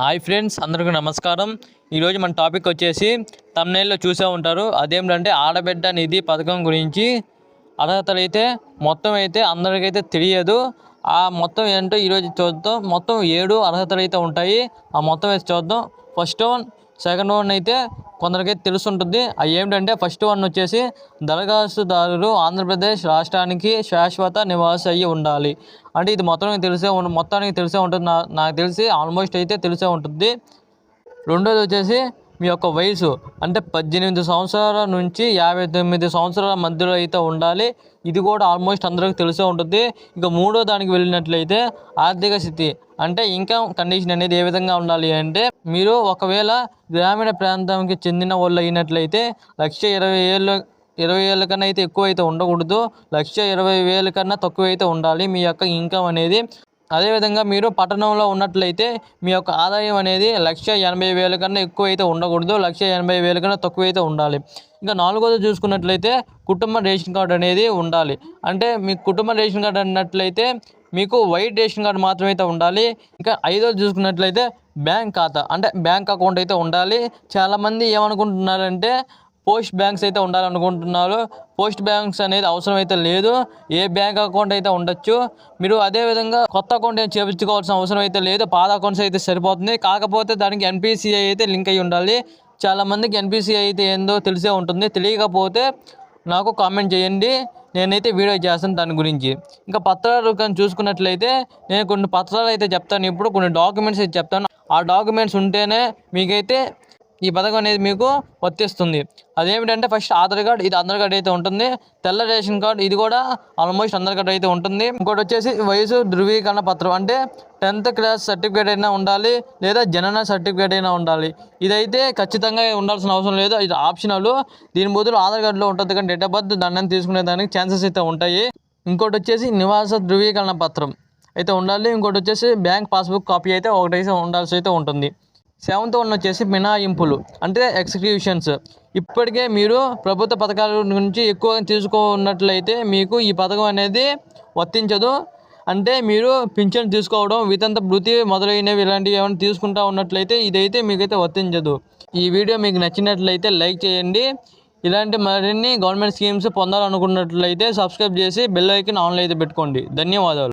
Hi friends అందరికీ నమస్కారం. ఈరోజు మన టాపిక్ వచ్చేసి తమ్నేల్లో చూసే ఉంటారు. అదేమిటంటే ఆడబిడ్డ నిధి పథకం గురించి. అర్హతలు అయితే మొత్తం అయితే అందరికైతే తెలియదు. ఆ మొత్తం ఏంటో ఈరోజు చూద్దాం. మొత్తం ఏడు అర్హతలు అయితే ఉంటాయి. ఆ మొత్తం అయితే చూద్దాం. ఫస్ట్ వన్ సెకండ్ వన్ అయితే కొందరికైతే తెలుసుంటుంది. అవి ఏమిటంటే ఫస్ట్ వన్ వచ్చేసి దరఖాస్తుదారులు ఆంధ్రప్రదేశ్ రాష్ట్రానికి శాశ్వత నివాసి అయ్యి ఉండాలి. అంటే ఇది మొత్తం తెలిసే మొత్తానికి తెలిసే ఉంటుంది నాకు తెలిసి ఆల్మోస్ట్ అయితే తెలిసే ఉంటుంది. రెండోది వచ్చేసి మీ యొక్క వయసు అంటే పద్దెనిమిది సంవత్సరాల నుంచి యాభై తొమ్మిది సంవత్సరాల మధ్యలో అయితే ఉండాలి. ఇది కూడా ఆల్మోస్ట్ అందరికీ తెలిసే ఉంటుంది. ఇక మూడో దానికి వెళ్ళినట్లయితే ఆర్థిక స్థితి అంటే ఇన్కమ్ కండిషన్ అనేది ఏ విధంగా ఉండాలి అంటే మీరు ఒకవేళ గ్రామీణ ప్రాంతానికి చెందిన వాళ్ళు అయినట్లయితే లక్ష ఇరవై ఏళ్ళు ఇరవై ఏళ్ళ కన్నా అయితే ఎక్కువ అయితే ఉండకూడదు. లక్ష ఇరవై వేల కన్నా తక్కువ అయితే ఉండాలి. మీ యొక్క ఇన్కమ్ అనేది అదేవిధంగా మీరు పట్టణంలో ఉన్నట్లయితే మీ యొక్క ఆదాయం అనేది లక్ష ఎనభై వేల కన్నా ఎక్కువ అయితే ఉండకూడదు లక్ష ఎనభై వేల కన్నా తక్కువ అయితే ఉండాలి. ఇంకా నాలుగోది చూసుకున్నట్లయితే కుటుంబ రేషన్ కార్డు అనేది ఉండాలి. అంటే మీ కుటుంబ రేషన్ కార్డు అన్నట్లయితే మీకు వైట్ రేషన్ కార్డు మాత్రమే అయితే ఉండాలి. ఇంకా ఐదోది చూసుకున్నట్లయితే బ్యాంక్ ఖాతా అంటే బ్యాంక్ అకౌంట్ అయితే ఉండాలి. చాలామంది ఏమనుకుంటున్నారంటే పోస్ట్ బ్యాంక్స్ అయితే ఉండాలనుకుంటున్నారు. పోస్ట్ బ్యాంక్స్ అనేది అవసరం అయితే లేదు. ఏ బ్యాంక్ అకౌంట్ అయితే ఉండొచ్చు. మీరు అదే విధంగా కొత్త అకౌంట్ ఏం చేపించుకోవాల్సిన అవసరం అయితే లేదు. పాత అకౌంట్స్ అయితే సరిపోతుంది. కాకపోతే దానికి ఎన్పిసిఐ అయితే లింక్ అయి ఉండాలి. చాలామందికి ఎన్పిసిఐ అయితే ఏందో తెలిసే ఉంటుంది. తెలియకపోతే నాకు కామెంట్ చేయండి. నేనైతే వీడియో చేస్తాను దాని గురించి. ఇంకా పత్రాలు కానీ చూసుకున్నట్లయితే నేను కొన్ని పత్రాలు అయితే చెప్తాను. ఇప్పుడు కొన్ని డాక్యుమెంట్స్ అయితే చెప్తాను. ఆ డాక్యుమెంట్స్ ఉంటేనే మీకైతే ఈ పథకం అనేది మీకు వర్తిస్తుంది. అదేమిటంటే ఫస్ట్ ఆధార్ కార్డ్ ఇది ఆధార్ కార్డ్ అయితే ఉంటుంది. తెల్ల రేషన్ కార్డ్ ఇది కూడా ఆల్మోస్ట్ ఆధార్ కార్డ్ అయితే ఉంటుంది. ఇంకోటి వచ్చేసి వయసు ధృవీకరణ పత్రం. అంటే టెన్త్ క్లాస్ సర్టిఫికేట్ అయినా ఉండాలి లేదా జనన సర్టిఫికేట్ అయినా ఉండాలి. ఇదైతే ఖచ్చితంగా ఉండాల్సిన అవసరం లేదు. ఇది ఆప్షనల్. దీని బదులు ఆధార్ కార్డులో ఉంటుంది కానీ డేట్ ఆఫ్ బర్త్ దండం తీసుకునే దానికి ఛాన్సెస్ అయితే ఉంటాయి. ఇంకోటి వచ్చేసి నివాస ధృవీకరణ పత్రం అయితే ఉండాలి. ఇంకోటి వచ్చేసి బ్యాంక్ పాస్బుక్ కాపీ అయితే ఒకటైతే ఉండాల్సి అయితే ఉంటుంది. సెవెంత్ వన్ వచ్చేసి మినహాయింపులు అంటే ఎగ్జిక్యూషన్స్ ఇప్పటికే మీరు ప్రభుత్వ పథకాల గురించి ఎక్కువ తీసుకున్నట్లయితే మీకు ఈ పథకం అనేది వర్తించదు. అంటే మీరు పింఛన్ తీసుకోవడం వితంత భృతి మొదలైనవి ఇలాంటివి ఏమైనా తీసుకుంటా ఉన్నట్లయితే ఇదైతే మీకైతే వర్తించదు. ఈ వీడియో మీకు నచ్చినట్లయితే లైక్ చేయండి. ఇలాంటి మరిన్ని గవర్నమెంట్ స్కీమ్స్ పొందాలనుకున్నట్లయితే సబ్స్క్రైబ్ చేసి బెల్ ఐకన్ ఆన్లో అయితే పెట్టుకోండి. ధన్యవాదాలు.